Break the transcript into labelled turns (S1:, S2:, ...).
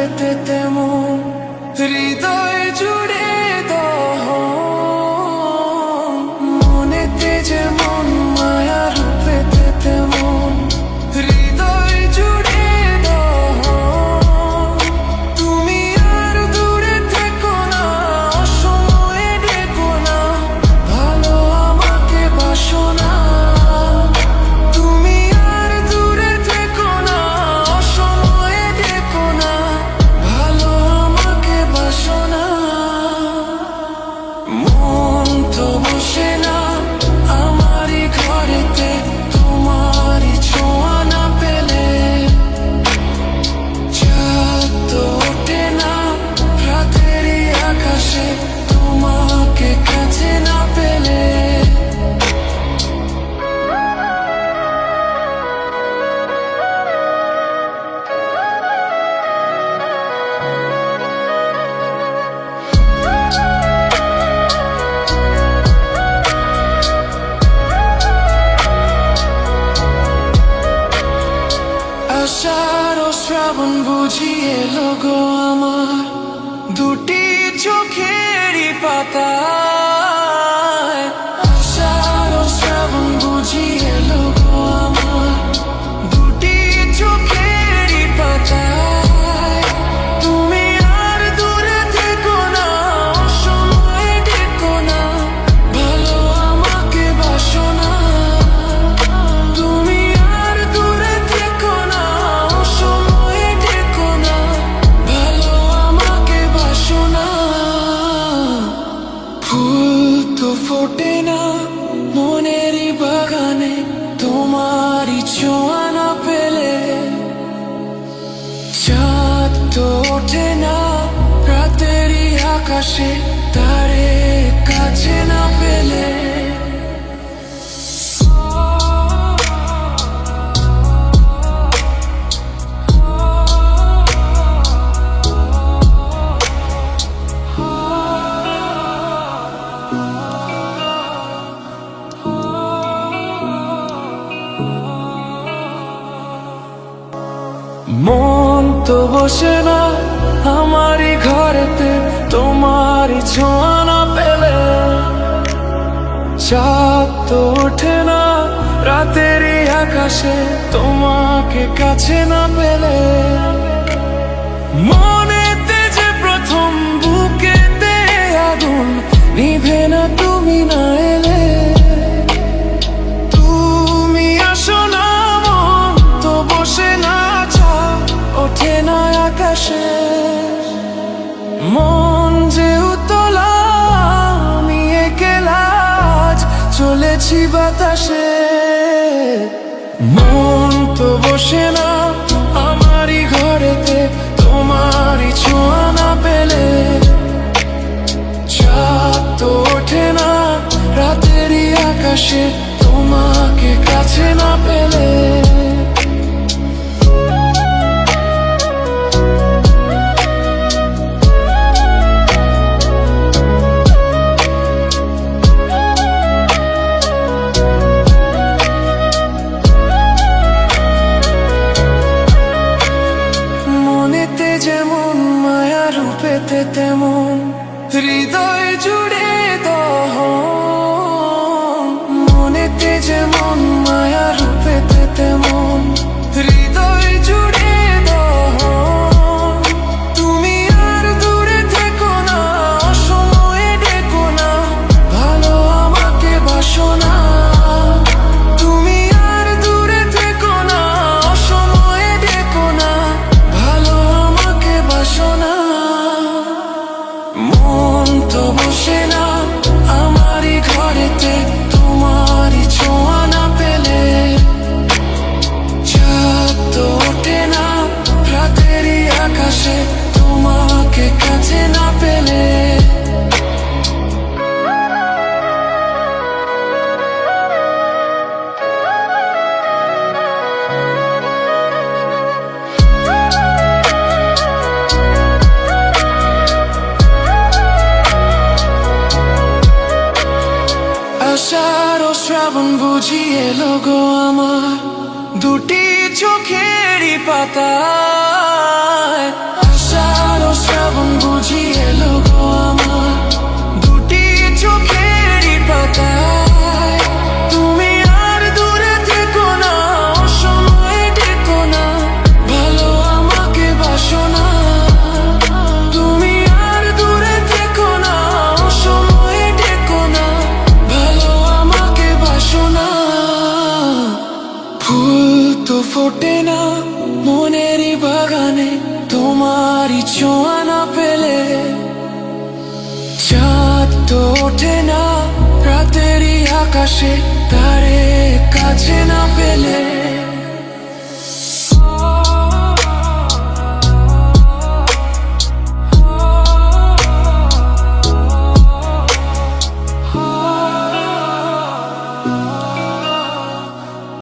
S1: রূপেতে তেমন হৃদয় জুড়ে No ago আকাশে তারে কাছে না পেলে। মন তো বসে না আমারই ঘরেতে। তোমারই ছোঁয়া না পেলে চাঁদ তো ওঠে না, রাতেরই আকাশে তোমাকে কাছে না পেলে। মনেতে যে প্রথম বুকেতে আগুন নিভে না তুমি চলেছি বাতাসে, মন তো বসে না আমারই ঘরেতে, তোমারই ছোঁয়া না পেলে। চাঁদ তো ওঠে না রাতেরই আকাশে তেমন হৃদয় জুড়ে শ্রাবণ বুঝি এলো গো আমার দুটি চোখেরই পাতা শ্রাবণ বুঝি তোমারই ছোঁয়া না পেলে চাঁদ তো ওঠে না রাতেরই আকাশে তারে কাছে